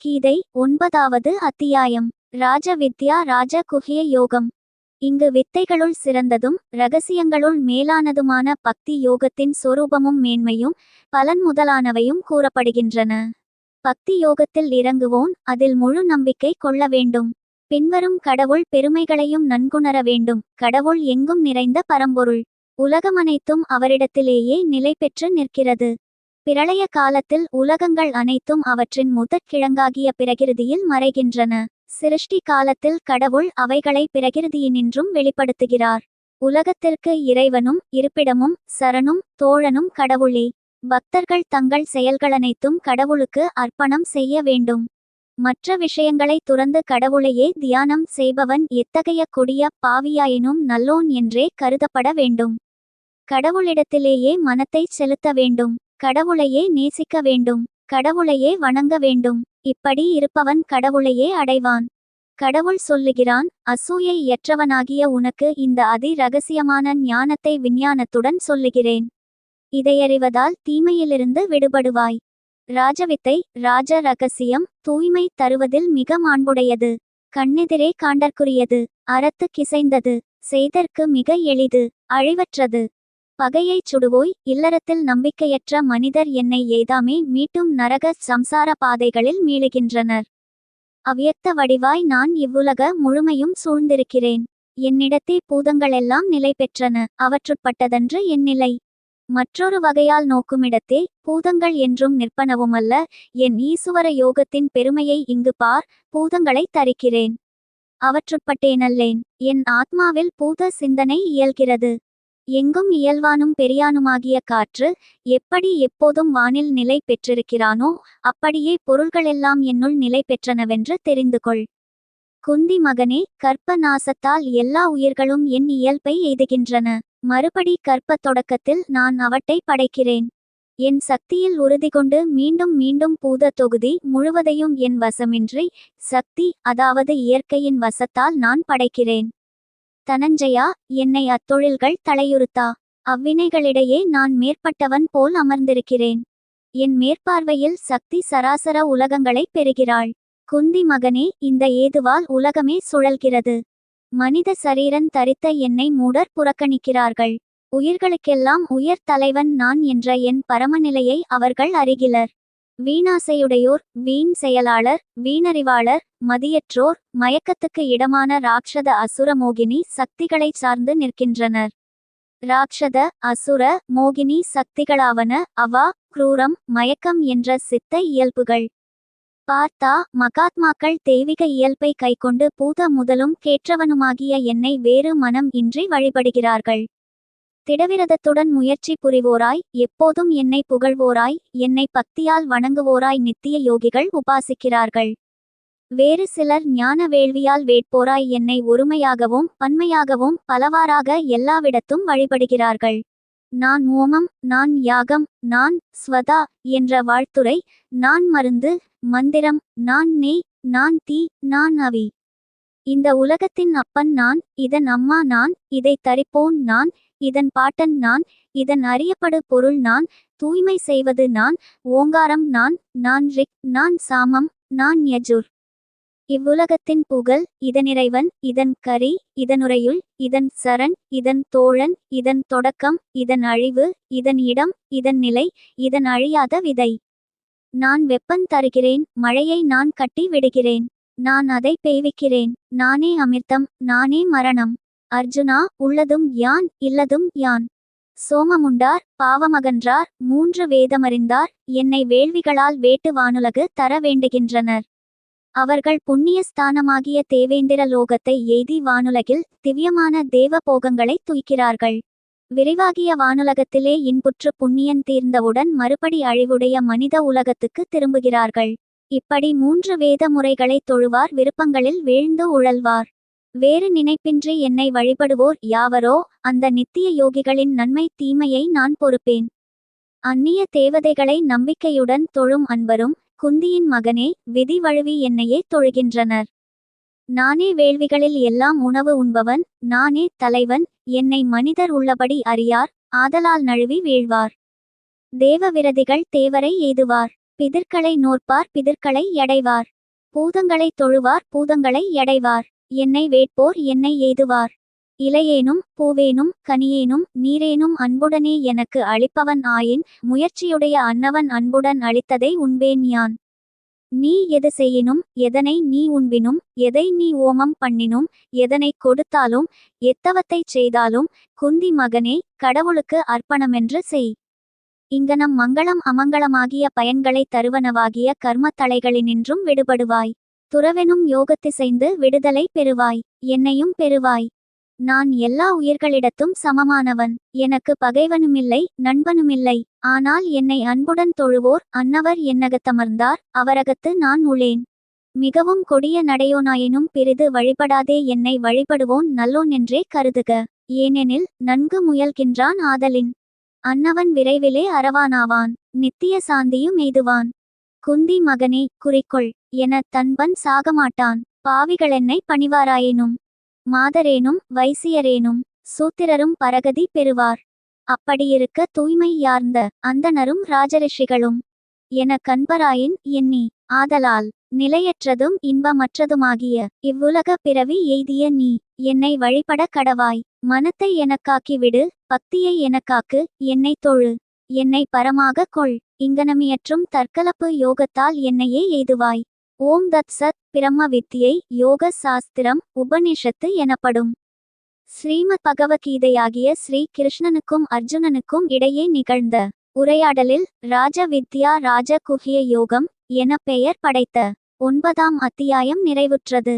கீதை ஒன்பதாவது அத்தியாயம். ராஜ வித்யா ராஜ குஹிய யோகம். இங்கு வித்தைகளுள் சிறந்ததும் ரகசியங்களுள் மேலானதுமான பக்தி யோகத்தின் சொரூபமும் மேன்மையும் பலன் முதலானவையும் கூறப்படுகின்றன. பக்தி யோகத்தில் இறங்குவோன் அதில் முழு நம்பிக்கை கொள்ள வேண்டும். பின்வரும் கடவுள் பெருமைகளையும் நன்குணர வேண்டும். கடவுள் எங்கும் நிறைந்த பரம்பொருள். உலகமனைத்தும் அவரிடத்திலேயே நிலை பெற்று நிற்கிறது. பிரளய காலத்தில் உலகங்கள் அனைத்தும் அவற்றின் முதற்கிழங்காகிய பிரகிருதியில் மறைகின்றன. சிருஷ்டி காலத்தில் கடவுள் அவைகளை பிரகிருதியினின்றும் வெளிப்படுத்துகிறார். உலகத்திற்கு இறைவனும் இருப்பிடமும் சரணும் தோழனும் கடவுளே. பக்தர்கள் தங்கள் செயல்களனைத்தும் கடவுளுக்கு அர்ப்பணம் செய்ய வேண்டும். மற்ற விஷயங்களை துறந்து கடவுளையே தியானம் செய்பவன் எத்தகைய கொடிய பாவியாயினும் நல்லோன் என்றே கருதப்பட வேண்டும். கடவுளிடத்திலேயே மனத்தை செலுத்த வேண்டும். கடவுளையே நேசிக்க வேண்டும் கடவுளையே வணங்க வேண்டும். இப்படி இருப்பவன் கடவுளையே அடைவான். கடவுள் சொல்லுகிறான் அசூயை இயற்றவனாகிய உனக்கு இந்த அதி ரகசியமான ஞானத்தை விஞ்ஞானத்துடன் சொல்லுகிறேன். இதையறிவதால் தீமையிலிருந்து விடுபடுவாய். ராஜவித்தை ராஜ ரகசியம் தூய்மை தருவதில் மிக மாண்புடையது. கண்ணெதிரே காண்டற்குரியது அறத்து கிசைந்தது செய்தற்கு மிக எளிது அழிவற்றது. பகையைச் சுடுவோய் இல்லறத்தில் நம்பிக்கையற்ற மனிதர் என்னை ஏதாமே மீட்டும் நரக சம்சார பாதைகளில் மீளுகின்றனர். அவ்வியத்த வடிவாய் நான் இவ்வுலக முழுமையும் சூழ்ந்திருக்கிறேன். என்னிடத்தே பூதங்களெல்லாம் நிலை பெற்றன அவற்றுட்பட்டதன்று என் நிலை. மற்றொரு வகையால் நோக்குமிடத்தே பூதங்கள் என்றும் நிற்பனவுமல்ல என் ஈசுவர யோகத்தின் பெருமையை இங்கு பார் பூதங்களை தரிக்கிறேன். அவற்றுட்பட்டேனல்லேன் என் ஆத்மாவில் பூத சிந்தனை இயல்கிறது. எங்கும் இயல்வானும் பெரியானுமாகிய காற்று எப்படி எப்போதும் வானில் நிலை பெற்றிருக்கிறானோ அப்படியே பொருள்களெல்லாம் என்னுள் நிலை பெற்றனவென்று தெரிந்து கொள். குந்தி மகனே கற்ப நாசத்தால் எல்லா உயிர்களும் என் இயல்பை எய்துகின்றன. மறுபடி கற்ப தொடக்கத்தில் நான் அவட்டை படைக்கிறேன். என் சக்தியில் உறுதி கொண்டு மீண்டும் மீண்டும் பூத தொகுதி முழுவதையும் என் வசமின்றி சக்தி அதாவது இயற்கையின் வசத்தால் நான் படைக்கிறேன். தனஞ்சயா என்னை அத்தொழில்கள் தலையுறுத்தா. அவ்வினைகளிடையே நான் மேற்பட்டவன் போல் அமர்ந்திருக்கிறேன். என் மேற்பார்வையில் சக்தி சராசர உலகங்களை பெறுகிறாள். குந்தி மகனே இந்த ஏதுவால் உலகமே சுழல்கிறது. மனித சரீரன் தரித்த என்னை மூடர் புறக்கணிக்கிறார்கள். உயிர்களுக்கெல்லாம் உயர் தலைவன் நான் என்ற என் பரமநிலையை அவர்கள் அறிகிலர். வீணாசையுடையோர் வீண் செயலாளர் வீணறிவாளர் மதியற்றோர் மயக்கத்துக்கு இடமான ராட்சத அசுர மோகினி சக்திகளைச் சார்ந்து நிற்கின்றனர். ராட்சத அசுர மோகினி சக்திகளாவன அவா குரூரம் மயக்கம் என்ற சித்த இயல்புகள். பார்த்தா மகாத்மாக்கள் தெய்வீக இயல்பை கைக்கொண்டு பூத முதலும் கேற்றவனுமாகிய என்னை வேறு மனம் இன்றி வழிபடுகிறார்கள். திடவிரதத்துடன் முயற்சி புரிவோராய் எப்போதும் என்னை புகழ்வோராய் என்னை பக்தியால் வணங்குவோராய் நித்திய யோகிகள் உபாசிக்கிறார்கள். வேறு சிலர் ஞான வேள்வியால் வேட்போராய் என்னை ஒருமையாகவும் பன்மையாகவும் பலவாறாக எல்லாவிடத்தும் வழிபடுகிறார்கள். நான் ஓமம் நான் யாகம் நான் ஸ்வதா என்ற வாழ்த்துரை நான் மருந்து மந்திரம் நான் நெய் நான் தீ நான் அவி. இந்த உலகத்தின் அப்பன் நான் இதன் அம்மா நான் இதை தரிப்போன் நான் இதன் பாட்டன் நான் இதன் அறியப்படு பொருள் நான் தூய்மை செய்வது நான் ஓங்காரம் நான் நான் ரிக் நான் சாமம் நான் யஜுர். இவ்வுலகத்தின் புகழ் இதனிறைவன் இதன் கரி இதனுரையுள் இதன் சரண் இதன் தோழன் இதன் தொடக்கம் இதன் அழிவு இதன் இடம் இதன் நிலை இதன் அழியாத விதை. நான் வெப்பன் தருகிறேன் மழையை நான் கட்டி விடுகிறேன். நான் அதை பேவிக்கிறேன் நானே அமிர்தம் நானே மரணம். அர்ஜுனா உள்ளதும் யான் இல்லதும் யான். சோமமுண்டார் பாவமகன்றார் மூன்று வேதமறிந்தார் என்னை வேள்விகளால் வேட்டு வானுலகு தர வேண்டுகின்றனர். அவர்கள் புண்ணிய ஸ்தானமாகிய தேவேந்திர லோகத்தை எய்தி வானுலகில் திவ்யமான தேவ போகங்களை துய்க்கிறார்கள். விரைவாகிய வானுலகத்திலே இன்புற்று புண்ணியன் தீர்ந்தவுடன் மறுபடி அழிவுடைய மனித உலகத்துக்கு திரும்புகிறார்கள். இப்படி மூன்று வேத முறைகளை தொழுவார் விருப்பங்களில் வீழ்ந்து உழல்வார். வேறு நினைப்பின்றி என்னை வழிபடுவோர் யாவரோ அந்த நித்திய யோகிகளின் நன்மை தீமையை நான் பொறுப்பேன். அந்நிய தேவதைகளை நம்பிக்கையுடன் தொழும் அன்பரும் குந்தியின் மகனே விதி வழுவி என்னையே தொழுகின்றனர். நானே வேள்விகளில் எல்லாம் உணவு உண்பவன் நானே தலைவன் என்னை மனிதர் உள்ளபடி அறியார் ஆதலால் நழுவி வீழ்வார். தேவ விரதிகள் தேவரை எய்துவார். பிதிர்களை நோற்பார் பிதிர்களை எடைவார். பூதங்களை தொழுவார் பூதங்களை எடைவார். என்னை வேட்போர் என்னை எய்துவார். இலையேனும் பூவேனும் கனியேனும் நீரேனும் அன்புடனே எனக்கு அளிப்பவன் ஆயின் முயற்சியுடைய அன்னவன் அன்புடன் அளித்ததை உண்பேன் யான். நீ எது செய்யினும் எதனை நீ உண்பினும் எதை நீ ஓமம் பண்ணினும் எதனை கொடுத்தாலும் எத்தவத்தைச் செய்தாலும் குந்தி மகனே கடவுளுக்கு அர்ப்பணமென்று செய். இங்கனம் மங்களம் அமங்களமாகிய பயன்களை தருவனவாகிய கர்மத் தலைகளினின்றும் விடுபடுவாய். துறவெனும் யோகத்திசைந்து விடுதலை பெறுவாய். என்னையும் பெறுவாய். நான் எல்லா உயிர்களிடத்தும் சமமானவன். எனக்கு பகைவனுமில்லை நண்பனுமில்லை. ஆனால் என்னை அன்புடன் தொழுவோர் அன்னவர் என்னகத்தமர்ந்தார் அவரகத்து நான் உளேன் மிகவும் கொடிய நடையோனாயினும் பிறிது வழிபடாதே என்னை வழிபடுவோன் நல்லோன் என்றே கருதுக. ஏனெனில் நன்கு முயல்கின்றான் ஆதலின். அன்னவன் விரைவிலே அரவானாவான் நித்திய சாந்தியும் எய்துவான். குந்தி மகனே குறிக்கொள் என தன்பன் சாகமாட்டான் பாவிகளென்னை பணிவாராயினும். மாதரேனும் வைசியரேனும் சூத்திரரும் பரகதி பெறுவார். அப்படியிருக்க தூய்மை யார்ந்த அந்தணரும் ராஜரிஷிகளும். என கண்பராயின் எண்ணி ஆதலால் நிலையற்றதும் இன்பமற்றதுமாகிய இவ்வுலக பிறவி எய்திய நீ என்னை வழிபட கடவாய். மனத்தை எனக்காக்கி விடு பக்தியை எனக்காக்கு என்னை தொழு என்னை பரமாக கொள். இங்கனமியற்றும் தற்கலப்பு யோகத்தால் என்னையே எய்துவாய். ஓம் தத் சத் பிரம்ம வித்தியை யோக சாஸ்திரம் உபனிஷத்து எனப்படும். ஸ்ரீமத் பகவத்கீதையாகிய ஸ்ரீ கிருஷ்ணனுக்கும் அர்ஜுனனுக்கும் இடையே நிகழ்ந்த உரையாடலில் ராஜ வித்யா ராஜ குஹிய யோகம் என பெயர் படைத்த ஒன்பதாம் அத்தியாயம் நிறைவுற்றது.